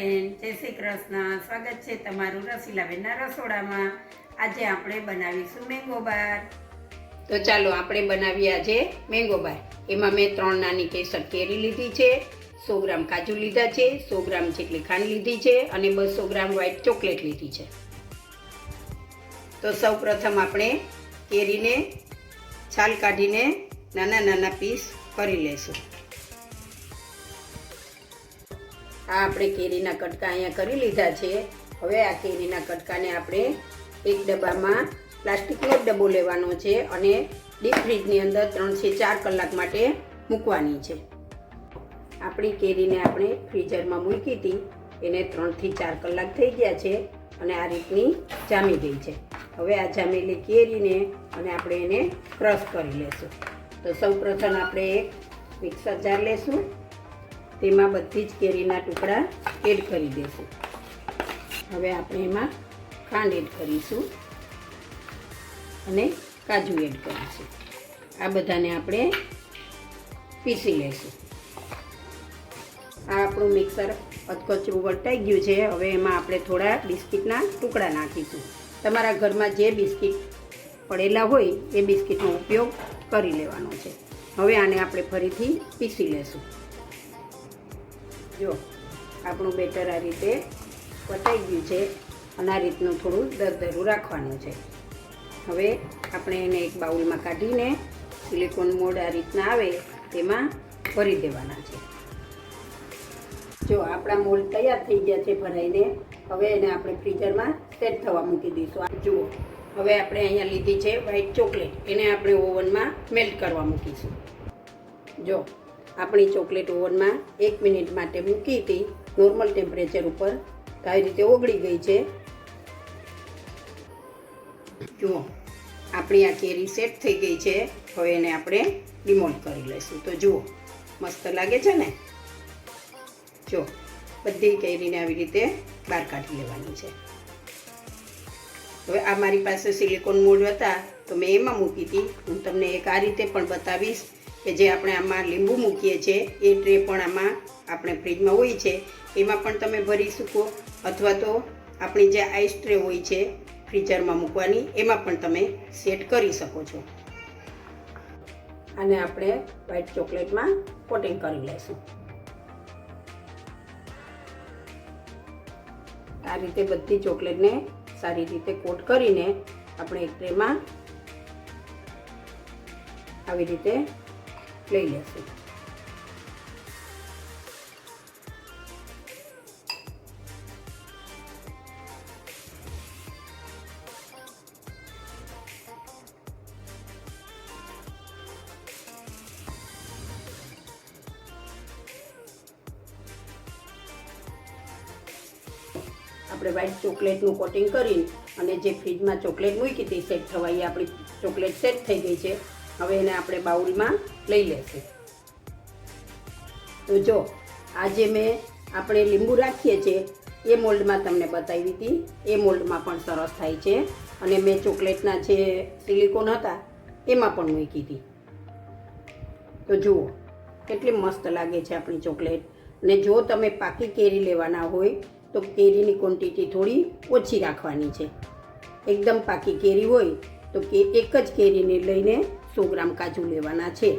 Friend જય શ્રી કૃષ્ણ. સ્વાગત છે તમારું રસીલાબેનના રસોડામાં. આજે આપણે બનાવીશું મેંગો બાર. તો ચાલો આપણે બનાવીએ આજે મેંગો બાર. એમાં મેં ત્રણ નાની કેસર કેરી લીધી છે, સો ગ્રામ કાજુ લીધા છે, સો ગ્રામ જેટલી ખાંડ લીધી છે અને બસો ગ્રામ વ્હાઈટ ચોકલેટ લીધી છે. તો સૌ પ્રથમ આપણે કેરીને છાલ કાઢીને નાના નાના પીસ કરી લેશું. આ આપણે કેરીના કટકા અહીંયા કરી લીધા છે. હવે આ કેરીના કટકાને આપણે એક ડબ્બામાં પ્લાસ્ટિકનો જ ડબ્બો લેવાનો છે અને ડીપ ફ્રીજની અંદર ત્રણથી ચાર કલાક માટે મૂકવાની છે. આપણી કેરીને આપણે ફ્રીઝરમાં મૂકી હતી. એને ત્રણથી ચાર કલાક થઈ ગયા છે અને આ રીતની જામી ગઈ છે. હવે આ જામેલી કેરીને અને આપણે એને ક્રશ કરી લેશું. તો સૌ પ્રથમ આપણે એક મિક્સર જાર લેશું. તેમાં બધી જ કેરીના ટુકડા એડ કરી દઈશું હવે આપણે એમાં ખાંડ એડ કરીશું અને કાજુ એડ કરીશું. આ બધાને આપણે પીસી લઈશું આ આપણું મિક્સર અધકચરું વટાઈ ગયું છે. હવે એમાં આપણે થોડા બિસ્કિટના ટુકડા નાખીશું. તમારા ઘરમાં જે બિસ્કિટ પડેલા હોય એ બિસ્કિટનો ઉપયોગ કરી લેવાનો છે. હવે આને આપણે ફરીથી પીસી લેશું. જો, આપણું બેટર આ રીતે પતાઈ ગયું છે અને આ રીતનું થોડું દરદરું રાખવાનું છે. હવે આપણે એને એક બાઉલમાં કાઢીને સિલિકોન મોડ આ રીતના આવે તેમાં ભરી દેવાના છે. જો, આપણા મોલ્ડ તૈયાર થઈ ગયા છે ભરાઈને. હવે એને આપણે ફ્રીઝરમાં સેટ થવા મૂકી દઈશું. જુઓ, હવે આપણે અહીંયા લીધી છે વ્હાઈટ ચોકલેટ એને આપણે ઓવનમાં મેલ્ટ કરવા મૂકીશું. જો આપણી ચોકલેટ ઓવનમાં એક મિનિટ માટે મૂકી હતી. નોર્મલ ટેમ્પરેચર ઉપર આવી રીતે ઓગળી ગઈ છે? જુઓ, આપણી આ કેરી સેટ થઈ ગઈ છે. હવે એને આપણે ડિમોલ્ટ કરી લઈશું. તો જુઓ, મસ્ત લાગે છે ને? જો, બધી કેરીને આવી રીતે બહાર કાઢી લેવાની છે. હવે આ મારી પાસે સિલિકોન મોડ હતા, તો મેં એમાં મૂકી હતી. હું તમને એક આ રીતે પણ બતાવીશ. કે જે આપણે આમાં લીંબુ મૂકીએ છીએ, એ ટ્રે પણ આમાં આપણે ફ્રીજમાં હોય છે. એમાં પણ તમે ભરી શકો, અથવા તો આપણી જે આઈસ ટ્રે હોય છે, ફ્રીઝરમાં મૂકવાની, એમાં પણ તમે સેટ કરી શકો છો. અને આપણે વ્હાઈટ ચોકલેટમાં કોટિંગ કરી લઈશું. આ રીતે બધી ચોકલેટને સારી રીતે કોટ કરીને આપણે એક ટ્રેમાં આવી રીતે લઈ લેશું. આપણે વ્હાઈટ ચોકલેટનું કોટિંગ કરી અને જે ફ્રીજમાં ચોકલેટ મૂકી હતી સેટ થવા એ આપણી ચોકલેટ સેટ થઈ ગઈ છે. હવે એને આપણે બાઉલમાં લઈ લેશું. તો જો, આજે મેં આપણે લીંબુ રાખીએ છીએ, એ મોલ્ડમાં તમને બતાવી હતી. એ મોલ્ડમાં પણ સરસ થાય છે. અને મેં ચોકલેટના જે સિલિકોન હતા, એમાં પણ મૂકી હતી. તો જુઓ, કેટલી મસ્ત લાગે છે આપણી ચોકલેટ. અને જો તમે પાકી કેરી લેવાના હોય, તો કેરીની ક્વોન્ટિટી થોડી ઓછી રાખવાની છે. એકદમ પાકી કેરી હોય, તો કે એક જ કેરીને લઈને સો ગ્રામ કાજુ લેવાના છે.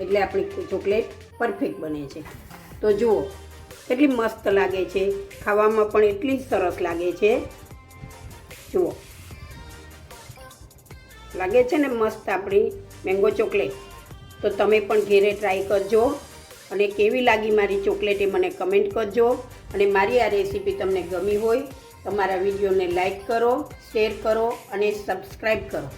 એટલે આપણી ચોકલેટ પરફેક્ટ બને છે. તો જુઓ, કેટલી મસ્ત લાગે છે. ખાવામાં પણ એટલી સરસ લાગે છે. જુઓ. લાગે છે ને મસ્ત આપણી મેંગો ચોકલેટ. તો તમે પણ ઘેરે ટ્રાય કરજો. અને કેવી લાગી મારી ચોકલેટ એ મને કમેન્ટ કરજો. અને મારી આ રેસીપી તમને ગમી હોય તમારા વિડીયોને લાઈક કરો, શેર કરો અને સબસ્ક્રાઈબ કરો.